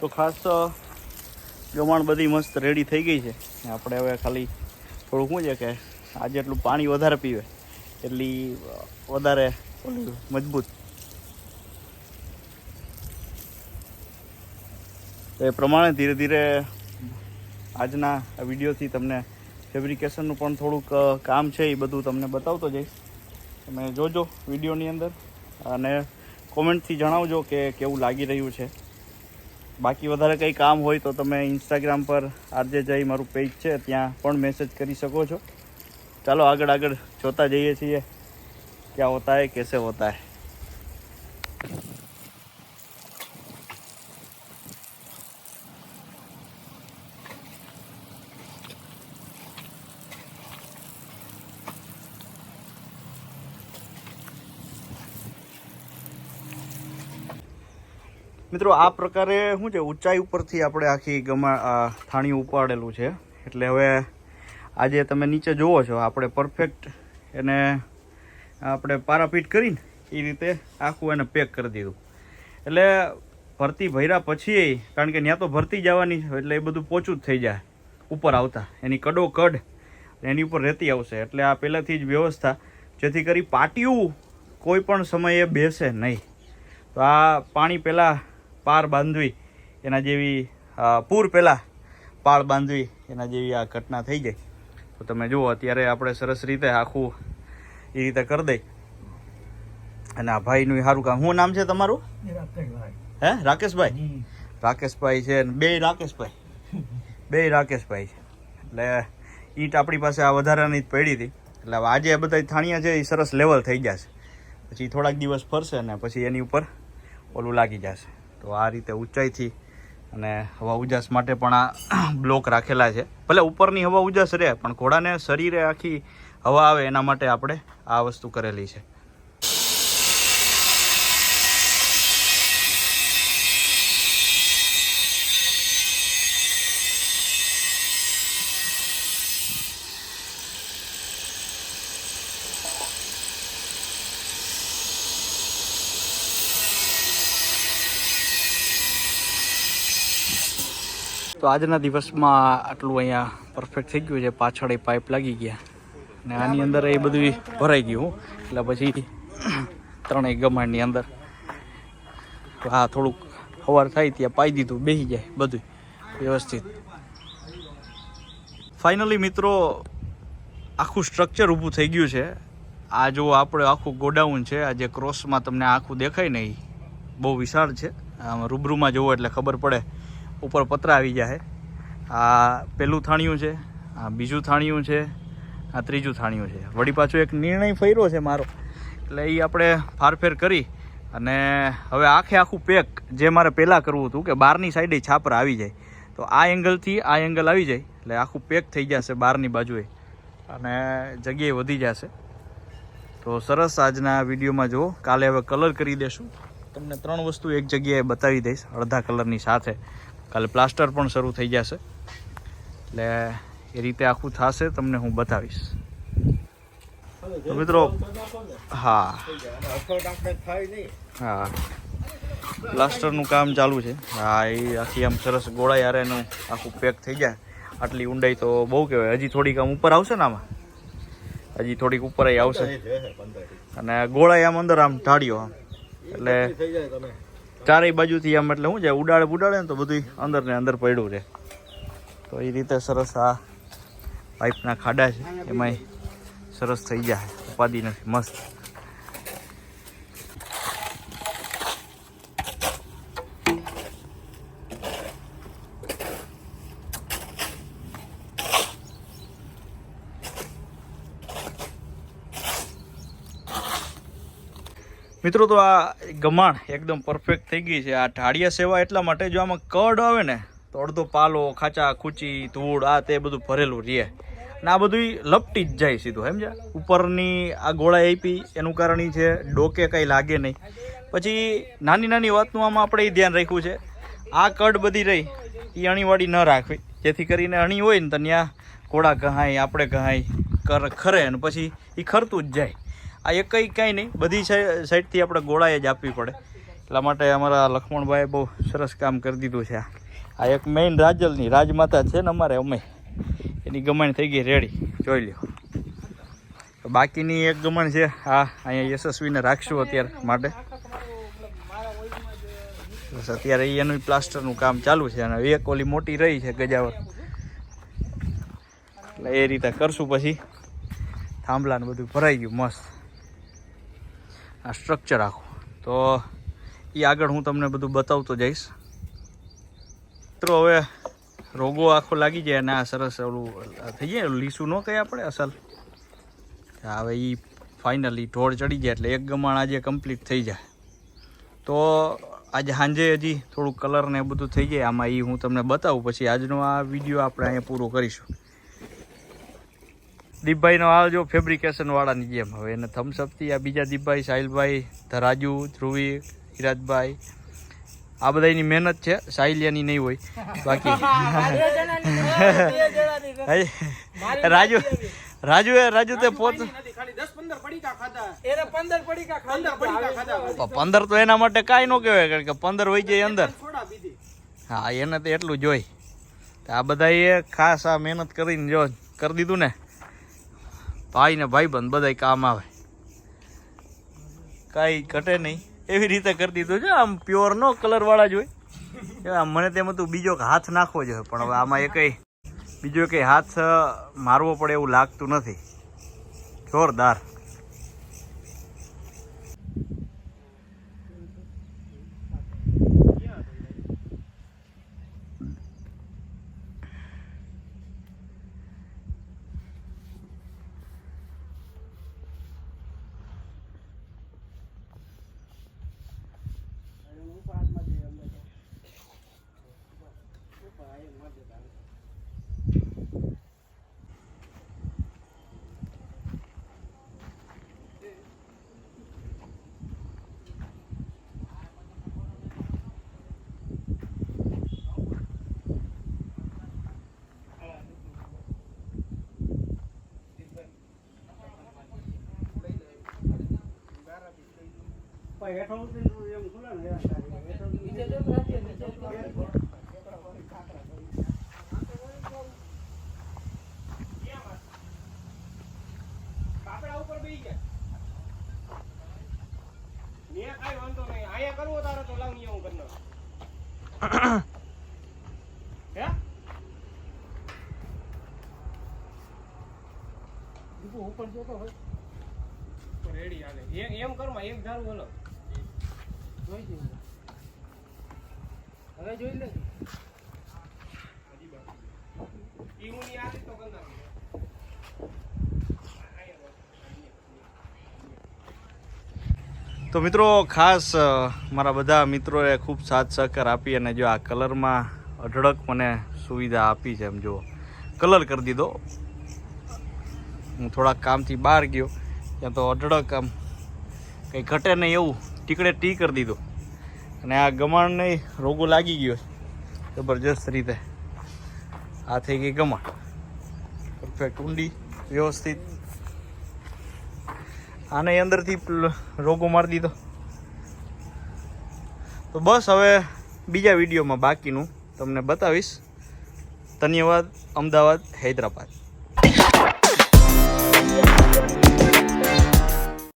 તો ખાસ તો ગમાણ બધી મસ્ત રેડી થઈ ગઈ છે. આપણે હવે ખાલી થોડુંક શું છે કે આજે એટલું પાણી વધારે પીવે, એટલી વધારે મજબૂત. એ પ્રમાણે ધીરે ધીરે આજના વિડીયોથી તમને ફેબ્રિકેશનનું પણ થોડુંક કામ છે એ બધું તમને બતાવતો જઈશ. તમે જોજો વિડીયોની અંદર અને કોમેન્ટથી જણાવજો કે કેવું લાગી રહ્યું છે. બાકી વધારે કંઈ કામ હોય તો તમે ઇન્સ્ટાગ્રામ પર આરજે જઈ મારું પેજ છે, ત્યાં પણ મેસેજ કરી શકો છો. ચાલો આગળ આગળ જોતા જઈએ છીએ. ક્યાં હોતા હે કેસે હોતા હે મિત્રો, આ પ્રકારે શું છે, ઊંચાઈ ઉપરથી આપણે આખી ગમા થાણી ઉપાડેલું છે. એટલે હવે આજે તમે નીચે જુઓ છો, આપણે પરફેક્ટ એને આપણે પારાપીટ કરીને એ રીતે આખું એને પેક કરી દીધું. એટલે ભરતી ભર્યા પછી, કારણ કે ત્યાં તો ભરતી જવાની છે, એટલે એ બધું પોચું જ થઈ જાય, ઉપર આવતા. એની કડો કડ એની ઉપર રહેતી આવશે. એટલે આ પહેલાંથી જ વ્યવસ્થા, જેથી કરી પાટિયું કોઈ પણ સમયે બેસે નહીં. તો આ પાણી પહેલાં પાર બાંધવી એના જેવી પૂર પહેલાં પાળ બાંધવી એના જેવી આ ઘટના થઈ જાય તો તમે જુઓ અત્યારે આપણે સરસ રીતે આખું એ રીતે કરી દઈ. અને આ ભાઈનું સારું કામ. શું નામ છે તમારું? હે રાકેશભાઈ? રાકેશભાઈ છે ને બે રાકેશભાઈ. બે રાકેશભાઈ. છે એટલે ઈંટ આપણી પાસે આ વધારાની જ પડી હતી. એટલે આજે બધા થાણિયા છે એ સરસ લેવલ થઈ જશે. પછી થોડાક દિવસ ફરશે ને પછી એની ઉપર ઓલું લાગી જશે. તો આ રીતે ઊંચાઈથી અને હવા ઉજાસ માટે પણ આ બ્લોક રાખેલા છે. ભલે ઉપરની હવા ઉજાસ રહે, પણ ઘોડાને શરીરે આખી હવા આવે એના માટે આપણે આ વસ્તુ કરેલી છે. તો આજના દિવસમાં આટલું અહીંયા પરફેક્ટ થઈ ગયું છે. પાછળ એ પાઇપ લાગી ગયા. અને આની અંદર એ બધું ભરાઈ ગયું એટલે પછી ત્રણેય ગમાણની અંદર હા, થોડુંક સવાર થાય ત્યાં પાઈ દીધું બેસી જાય બધું વ્યવસ્થિત. ફાઇનલી મિત્રો, આખું સ્ટ્રક્ચર ઊભું થઈ ગયું છે. આ જો આપણે આખું ગોડાઉન છે, આ જે ક્રોસમાં તમને આખું દેખાય ને એ બહુ વિશાળ છે. આમ રૂબરૂમાં જોવો એટલે ખબર પડે. ઉપર પતરા આવી જાય આ પહેલું થાણિયું છે, આ બીજું થાણિયું છે, આ ત્રીજું થાણિયું છે. વળી પાછું એક નિર્ણય ફર્યો છે મારો. એટલે એ આપણે ફારફેર કરી અને હવે આખે આખું પેક જે મારે પહેલાં કરવું હતું કે બહારની સાઈડે છાપરા આવી જાય. તો આ એંગલથી આ એંગલ આવી જાય, એટલે આખું પેક થઈ જશે બહારની બાજુએ. અને જગ્યાએ વધી જશે. તો સરસ આજના વિડીયોમાં જુઓ, કાલે હવે કલર કરી દેશું. તમને ત્રણ વસ્તુ એક જગ્યાએ બતાવી દઈશ, અડધા કલરની સાથે. કાલે પ્લાસ્ટર પણ શરૂ થઈ જશે. એટલે એ રીતે આખું થશે, તમને હું બતાવીશ. તો મિત્રો, હા. હા. પ્લાસ્ટરનું કામ ચાલુ છે. હા, એ આખી આમ સરસ ગોળાઈ હારે એનું આખું પેક થઈ જાય. આટલી ઊંડાઈ તો બહુ કહેવાય. હજી થોડીક આમ ઉપર આવશે ને આમાં? હજી થોડીક ઉપર આવશે. અને ગોળાઈ આમ અંદર આમ ઢાળ્યો. આમ એટલે ચારેય બાજુથી આમ એટલે શું છે, ઉડાડે ઉડાડે ને તો બધું અંદર ને અંદર પડ્યું રહે. તો એ રીતે સરસ આ પાઇપના ખાડા છે, એમાંય સરસ થઈ જાય, ઉપાધિ નથી, મસ્ત. મિત્રો, તો આ ગમાણ એકદમ પરફેક્ટ થઈ ગઈ છે. આ ઢાળિયા સેવા એટલા માટે જો આમાં કડ આવે ને, તો અડધો પાલો, ખાચા, ખૂચી, ધૂળ, આ તે બધું ભરેલું રહે. ને આ બધું લપટી જ જાય સીધું સમજ્યા ઉપરની આ ગોળા આપી, એનું કારણ એ છે, ડોકે કંઈ લાગે નહીં. પછી નાની નાની વાતનું આમાં આપણે એ ધ્યાન રાખ્યું છે. આ કડ બધી રહી એ અણીવાળી ન રાખવી. જેથી કરીને અણી હોય ને ત્યાં ઘોડા ઘહાય આપણે ઘહાય કર ખરે અને પછી એ ખરતું જ જાય. આ એકઈ કાંઈ નહીં, બધી સાઈ- સાઈડથી આપણે ગોળાએ જ આપવી પડે. એટલા માટે અમારા લક્ષ્મણભાઈએ બહુ સરસ કામ કરી દીધું છે આ. એક મેઇન રાજલની રાજમાતા છે ને અમારે અમે. એની ગમણ થઈ ગઈ રેડી જોઈ લ્યો. બાકીની એક ગમણ છે હા અહીંયા યશસ્વીને રાખશું અત્યારે માટે. બસ અત્યારે એનું પ્લાસ્ટરનું કામ ચાલુ છે અને એક ઓલી મોટી રહી છે ગજાવર. એટલે એ રીતે કરશું પછી. થાંભલાને બધું ભરાઈ ગયું, મસ્ત. આ સ્ટ્રક્ચર આખું. તો એ આગળ હું તમને બધું બતાવતો જઈશ. મિત્રો, હવે રોગો આખો લાગી જાય અને આ સરસ ઓલું થઈ જાય લીસું ન કહે આપણે અસલ. હવે એ ફાઇનલી ઢોળ ચડી જાય એટલે એક ગમાણ આજે કમ્પ્લીટ થઈ જાય. તો આજે સાંજે હજી થોડું કલર ને બધું થઈ જાય. આમાં એ હું તમને બતાવું, પછી આજનો આ વીડિયો આપણે અહીંયા પૂરો કરીશું. દીપભાઈનો આ જો ફેબ્રિકેશન વાળાની જેમ. હવે એને થમ્સઅપથી આ બીજા દીપભાઈ સાહિલભાઈ ધરાજુ ધ્રુવી હિરાજભાઈ. આ બધાની મહેનત છે સાહિલિયાની નહીં હોય. બાકી રાજુ રાજુ એ રાજુ તે પોત પંદર પડીકા ખાધા. એને પંદર પડીકા પંદર પડીકા ખાધા પંદર તો એના માટે કાંઈ ન કહેવાય કારણ કે પંદર હોય જાય અંદર. હા એને તો એટલું જોઈ તો આ બધા એ ખાસ આ મહેનત કરીને જો કરી દીધું ને. ભાઈ ને ભાઈ બંધ બધા કામ આવે. કાંઈ ઘટે નહીં. એવી રીતે કરી દીધું છે, આમ પ્યોર નો કલર વાળા જ હોય. મને તેમ હતું, બીજો હાથ નાખવો જોઈએ, પણ હવે આમાં એ કઈ, બીજો કઈ હાથ મારવો પડે એવું લાગતું નથી. જોરદાર કાપડા ઉપર બેહી ગયા ન્યા કાંઈ વાંધો નહીં આયા કરવો તારે તો લાવ ન્યા હું કરી નાખું. હે ઉપર જોતો હોય. તો રેડી હાલે. એમ કરમાં એક ધારું હલો તો તો મિત્રો, ખાસ મારા બધા મિત્રોએ ખૂબ સાથ સહકાર આપી અને જો આ કલરમાં અઢળક મને સુવિધા આપી છે એમ જો કલર કરી દીધો. હું થોડાક કામથી બહાર ગયો. ત્યાં તો અઢળક આમ કંઈ ઘટે નહીં એવું. ટીકડે ટી કરી દીધો. અને આ ગમાણને રોગો લાગી ગયો જબરજસ્ત રીતે. આ થઈ ગઈ ગમાણ. પરફેક્ટ ઊંડી, વ્યવસ્થિત. આને અંદરથી રોગો મારી દીધો. તો બસ હવે બીજા વિડીયોમાં બાકીનું તમને બતાવીશ. ધન્યવાદ, અમદાવાદ, હૈદરાબાદ.